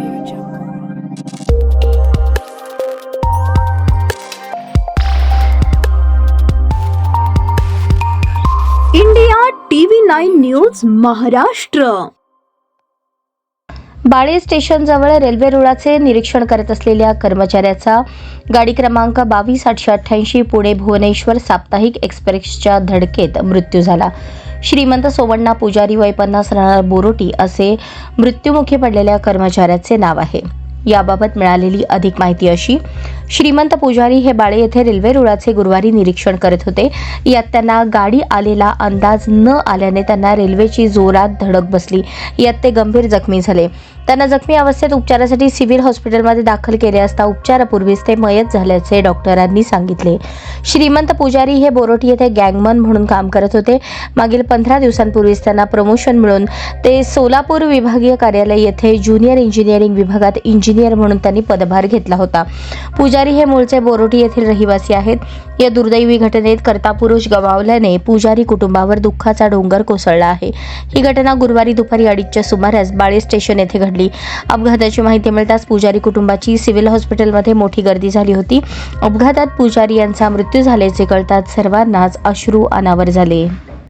Audio Jungle. India TV nine news Maharashtra Bale स्टेशनजवळ railway रुळाचे निरीक्षण करत असलेल्या कर्मचाऱ्याचा गाडी क्रमांक बावीस आठशे अठ्ठ्याऐंशी पुणे भुवनेश्वर साप्ताहिक एक्सप्रेसच्या धडकेत मृत्यू झाला श्रीमंत सोवण्णा पुजारी वय पन्नास राहणार बोरोटी असे मृत्युमुखी पडलेल्या कर्मचाऱ्याचे नाव आहे. याबाबत मिळालेली अधिक माहिती अशी श्रीमंत पुजारी हे बाळे येथे रेल्वे रुळाचे गुरुवारी निरीक्षण करत होते. यात त्यांना गाडी आलेला अंदाज न आल्याने त्यांना रेल्वेची जोरात धडक बसली. यात ते गंभीर जखमी झाले. त्यांना जखमी अवस्थेत उपचारासाठी सिव्हिल हॉस्पिटलमध्ये दाखल केले असता उपचारापूर्वीच ते मयत झाल्याचे डॉक्टरांनी सांगितले. श्रीमंत पुजारी हे बोरोटी येथे गँगमन म्हणून काम करत होते. मागील पंधरा दिवसांपूर्वीच त्यांना प्रमोशन मिळून ते सोलापूर विभागीय कार्यालय येथे ज्युनियर इंजिनिअरिंग विभागात इंजिनियर म्हणून त्यांनी पदभार घेतला होता. पुजारी हे मूळचे बोरोटी येथील रहिवासी आहेत. या दुर्दैवी घटनेत कर्तापुरुष गमावल्याने पुजारी कुटुंबावर दुःखाचा डोंगर कोसळला आहे. ही घटना गुरुवारी दुपारी अडीचच्या सुमारास बाळे स्टेशन येथे घडली. अपघाताची माहिती मिळताच पुजारी कुटुंबाची सिव्हिल हॉस्पिटलमध्ये मोठी गर्दी झाली होती. अपघातात पुजारी यांचा मृत्यू मृत्यू झाल्याचे कळताच सर्वांनाच अश्रू अनावर झाले.